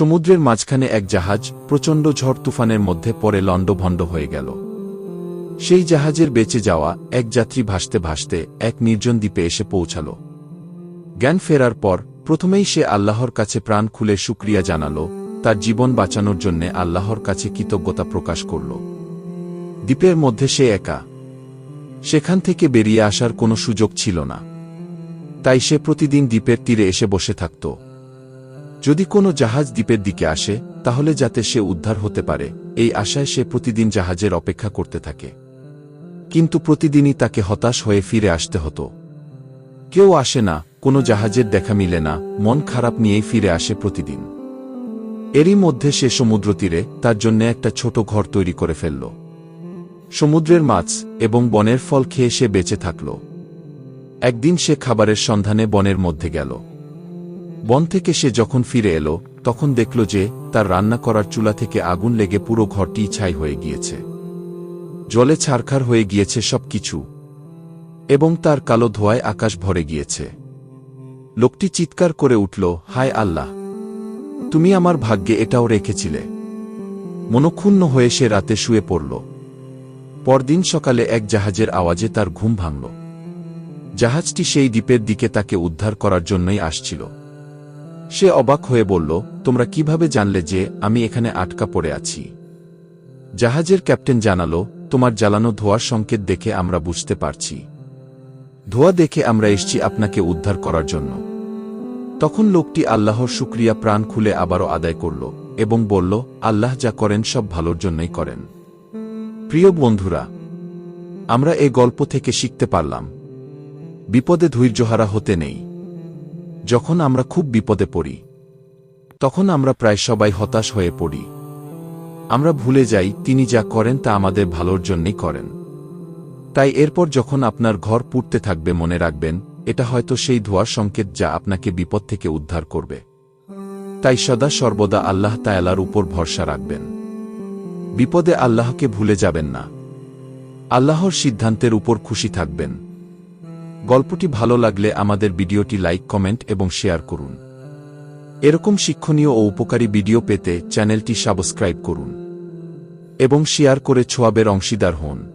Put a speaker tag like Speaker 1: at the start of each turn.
Speaker 1: সমুদ্রের মাঝখানে এক জাহাজ প্রচণ্ড ঝড় তুফানের মধ্যে পরে লণ্ডভণ্ড হয়ে গেল। সেই জাহাজের বেঁচে যাওয়া এক যাত্রী ভাসতে ভাসতে এক নির্জন দ্বীপে এসে পৌঁছাল। জ্ঞান ফেরার পর প্রথমেই সে আল্লাহর কাছে প্রাণ খুলে শুক্রিয়া জানাল, তার জীবন বাঁচানোর জন্যে আল্লাহর কাছে কৃতজ্ঞতা প্রকাশ করল। দ্বীপের মধ্যে সে একা। সেখান থেকে বেরিয়ে আসার কোনো সুযোগ ছিল না। তাই সে প্রতিদিন দ্বীপের তীরে এসে বসে থাকত। যদি কোনো জাহাজ দ্বীপের দিকে আসে, তাহলে যাতে সে উদ্ধার হতে পারে, এই আশায় সে প্রতিদিন জাহাজের অপেক্ষা করতে থাকে। কিন্তু প্রতিদিনই তাকে হতাশ হয়ে ফিরে আসতে হতো। কেউ আসে না, কোনো জাহাজের দেখা মিলে না, মন খারাপ নিয়েই ফিরে আসে প্রতিদিন। এরই মধ্যে সে সমুদ্র তীরে তার জন্য একটা ছোট ঘর তৈরি করে ফেলল। সমুদ্রের মাছ এবং বনের ফল খেয়ে সে বেঁচে থাকল। একদিন সে খাবারের সন্ধানে বনের মধ্যে গেল। বন থেকে সে যখন ফিরে এলো, তখন দেখল যে, তার রান্না করার চুলা থেকে আগুন লেগে পুরো ঘরটি ছাই হয়ে গিয়েছে। জলে ছারখার হয়ে গিয়েছে সব কিছু এবং তার কালো ধোয়ায় আকাশ ভরে গিয়েছে। লোকটি চিৎকার করে উঠল, হায় আল্লাহ! তুমি আমার ভাগ্যে এটাও রেখেছিলে। মনক্ষুণ্ণ হয়ে সে রাতে শুয়ে পড়ল। পরদিন সকালে এক জাহাজের আওয়াজে তার ঘুম ভাঙল। জাহাজটি সেই দ্বীপের দিকে তাকে উদ্ধার করার জন্যই আসছিল। সে অবাক হয়ে বলল, তোমরা কীভাবে জানলে যে আমি এখানে আটকা পড়ে আছি? জাহাজের ক্যাপ্টেন জানালো, তোমার জ্বালানো ধোয়ার সংকেত দেখে আমরা বুঝতে পারছি। ধোয়া দেখে আমরা এসছি আপনাকে উদ্ধার করার জন্য। তখন লোকটি আল্লাহর শুক্রিয়া প্রাণ খুলে আবারও আদায় করল এবং বলল, আল্লাহ যা করেন সব ভালোর জন্যই করেন। প্রিয় বন্ধুরা, আমরা এ গল্প থেকে শিখতে পারলাম। বিপদে ধৈর্যহারা হতে নেই। যখন আমরা খুব বিপদে পড়ি, তখন আমরা প্রায় সবাই হতাশ হয়ে পড়ি। আমরা ভুলে যাই তিনি যা করেন তা আমাদের ভালোর জন্যই করেন। তাই এরপর যখন আপনার ঘর পুড়তে থাকবে মনে রাখবেন, এটা হয়তো সেই ধোয়ার সংকেত যা আপনাকে বিপদ থেকে উদ্ধার করবে। তাই সদা সর্বদা আল্লাহ তায়ালার উপর ভরসা রাখবেন। বিপদে আল্লাহকে ভুলে যাবেন না। আল্লাহর সিদ্ধান্তের উপর খুশি থাকবেন। গল্পটি ভালো লাগলে আমাদের ভিডিওটি লাইক, কমেন্ট এবং শেয়ার করুন। এরকম শিক্ষণীয় ও উপকারী ভিডিও পেতে চ্যানেলটি সাবস্ক্রাইব করুন এবং শেয়ার করে ছোয়াবের অংশীদার হন।